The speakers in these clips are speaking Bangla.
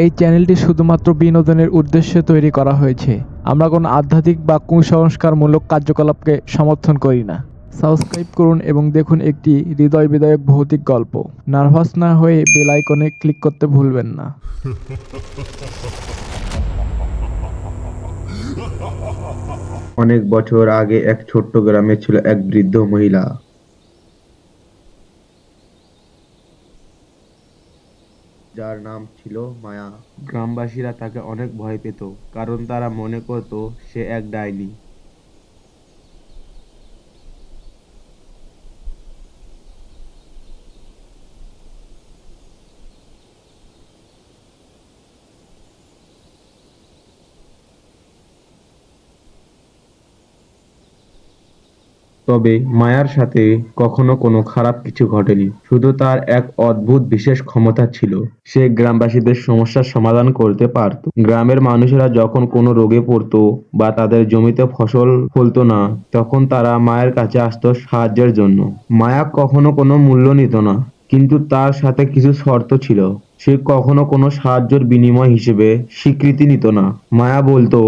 এই চ্যানেলটি শুধুমাত্র বিনোদনের উদ্দেশ্যে তৈরি করা হয়েছে। আমরা কোনো আধ্যাত্মিক বা কুসংস্কারমূলক কার্যকলাপকে সমর্থন করি না। সাবস্ক্রাইব করুন এবং দেখুন একটি হৃদয় বিদায়ক ভৌতিক গল্প। নার্ভাস না হয়ে বেল আইকনে ক্লিক করতে ভুলবেন না। অনেক বছর আগে এক ছোট্ট গ্রামে ছিল এক বৃদ্ধ মহিলা। যার নাম ছিল মায়া। গ্রামবাসীরা তাকে অনেক ভয় পেত, কারণ তারা মনে করত সে এক ডাইনি। তবে মায়ার সাথে কখনো কোনো খারাপ কিছু ঘটেনি। শুধু তার এক অদ্ভুত বিশেষ ক্ষমতা ছিল। সে গ্রামবাসীদের সমস্যার সমাধান করতে পারত। গ্রামের মানুষেরা যখন কোনো রোগে পড়তো বা তাদের জমিতে ফসল ফলতো না, তখন তারা মায়ের কাছে আসতো সাহায্যের জন্য। মায়া কখনো কোনো মূল্য নিত না, কিন্তু তার সাথে কিছু শর্ত ছিল। সে কখনো কোনো সাহায্যের বিনিময় হিসেবে স্বীকৃতি নিত না। মায়া বলতো,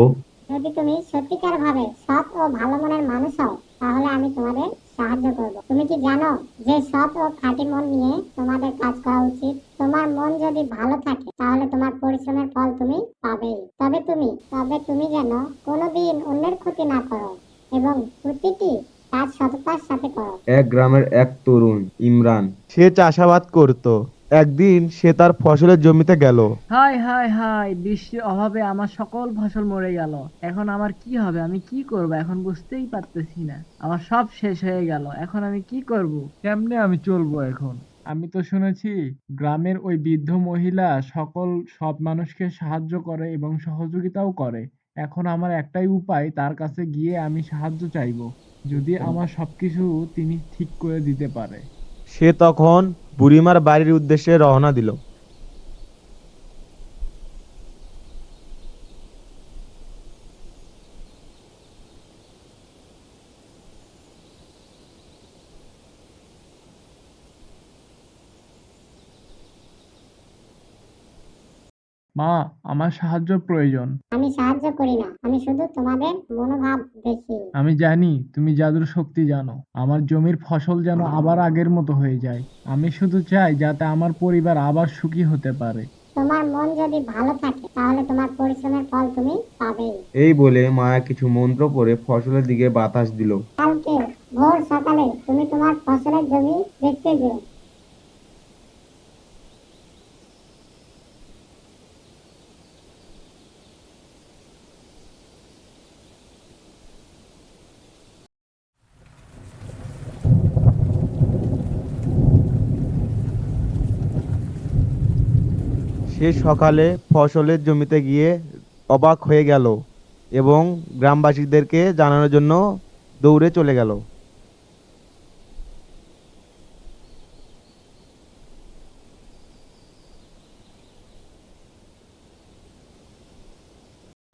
যদি তুমি সত্যিকার ভাবে সৎ ও ভালো মনের মানুষ হও তাহলে আমি তোমাদের সাহায্য করব। তুমি কি জানো যে সৎ ও খাঁটি মন নিয়ে তোমাদের কাজ করা উচিত? তোমার মন যদি ভালো থাকে তাহলে তোমার পরিশ্রমের ফল তুমি পাবেই। তবে তুমি তবে তুমি যেন কোনোদিন অন্যের ক্ষতি না করো এবং প্রতিটি কাজ সততার সাথে করো। এক গ্রামের এক তরুণ ইমরান। সে চাষাবাদ করত। একদিন সে তার ফসলের জমিতে গেল। হাই হাই হাই বৃষ্টির অভাবে আমার সকল ফসল মরে গেল। এখন আমার কি হবে? আমি কি করব? এখন বুঝতেই পারতেছি না। আমার সব শেষ হয়ে গেল। এখন আমি কি করব? কেমনে আমি চলবো এখন? আমি তো শুনেছি গ্রামের ওই বৃদ্ধ মহিলা সকল সব মানুষকে সাহায্য করে এবং সহযোগিতাও করে। এখন আমার একটাই উপায় তার কাছে গিয়ে আমি সাহায্য চাইব। যদি আমার সবকিছু তিনি ঠিক করে দিতে পারে। সে তখন বুড়িমার বাড়ির উদ্দেশে রওনা দিল। মা আমার সাহায্য প্রয়োজন। আমি সাহায্য করি না। আমি শুধু তোমাদের মনোভাব দেখি। আমি জানি তুমি জাদুর শক্তি জানো। আমার জমির ফসল যেন আবার আগের মতো হয়ে যায়। আমি শুধু চাই যাতে আমার পরিবার আবার সুখী হতে পারে। তোমার মন যদি ভালো থাকে তাহলে তোমার পরিশ্রমের ফল তুমি পাবেই। এই বলে মায়া কিছু মন্ত্র পড়ে ফসলের দিকে বাতাস দিল। কালকে ভোর সকালে তুমি তোমার ফসলের জমি দেখতে যেও সে সকালে ফসলের জমিতে গিয়ে অবাক হয়ে গেল এবং গ্রামবাসীদেরকে জানানোর জন্য দৌড়ে চলে গেল।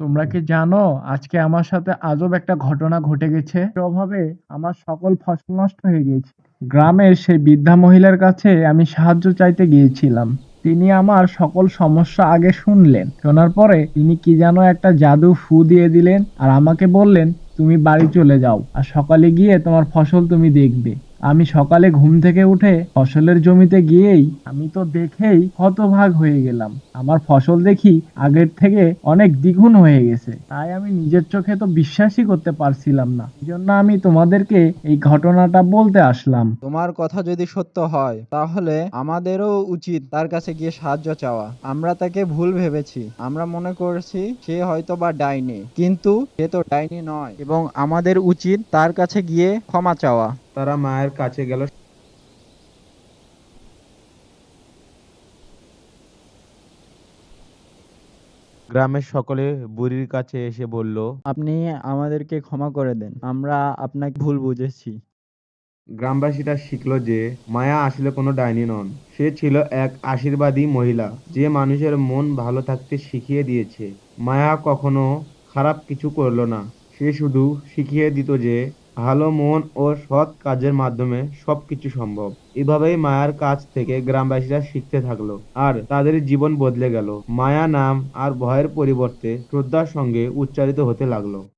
তোমরা কি জানো, আজকে আমার সাথে আজব একটা ঘটনা ঘটে গেছে? অভাবে আমার সকল ফসল নষ্ট হয়ে গিয়েছে। গ্রামের সেই বৃদ্ধা মহিলার কাছে আমি সাহায্য চাইতে গিয়েছিলাম। তিনি আমার সকল সমস্যা আগে শুনলেন। শোনার পরে তিনি কি যেন একটা জাদু ফু দিয়ে দিলেন আর আমাকে বললেন, তুমি বাড়ি চলে যাও আর সকালে গিয়ে তোমার ফসল তুমি দেখবে। আমি সকালে ঘুম থেকে উঠে ফসলের জমিতে গিয়েই আমি তো দেখেই হতভাগ হয়ে গেলাম। আমার ফসল দেখি আগের থেকে অনেক দ্বিগুণ হয়ে গেছে। তাই আমি নিজের চোখে তো বিশ্বাসই করতে পারছিলাম না। এই জন্য আমি তোমাদেরকে এই ঘটনাটা বলতে আসলাম। তোমার কথা যদি সত্য হয়, তাহলে আমাদেরও উচিত তার কাছে গিয়ে সাহায্য চাওয়া। আমরা তাকে ভুল ভেবেছি। আমরা মনে করছি সে হয়তো বা ডাইনি। কিন্তু সে তো ডাইনি নয়। এবং আমাদের উচিত তার কাছে গিয়ে ক্ষমা চাওয়া। তারা মায়ের কাছে গেল। গ্রামের সকলে বুড়ির কাছে এসে বলল আপনি আমাদেরকে ক্ষমা করে দেন আমরা আপনাকে ভুল বুঝেছি। গ্রামবাসীরা শিখলো যে মায়া আসলে কোনো ডাইনি নন। সে ছিল এক আশীর্বাদী মহিলা যে মানুষের মন ভালো থাকতে শিখিয়ে দিয়েছে। মায়া কখনো খারাপ কিছু করল না। সে শুধু শিখিয়ে দিত যে ভালো মন ও সৎ কাজের মাধ্যমে সবকিছু সম্ভব। এভাবেই মায়ার কাছ থেকে গ্রামবাসীরা শিখতে থাকল আর তাদের জীবন বদলে গেল। মায়া নাম আর ভয়ের পরিবর্তে শ্রদ্ধার সঙ্গে উচ্চারিত হতে লাগল।